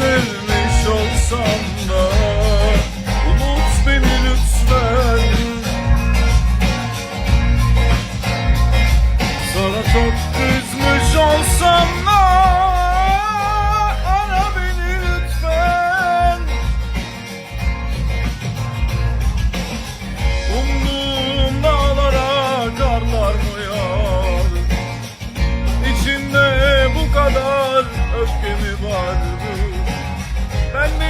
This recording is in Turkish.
Sevmiş olsam da Unut beni lütfen. Sana çok kızmış olsam da Ara beni lütfen. Umduğum dağlara karlar mı yağdı İçinde bu kadar öfke mi vardı Ben mi?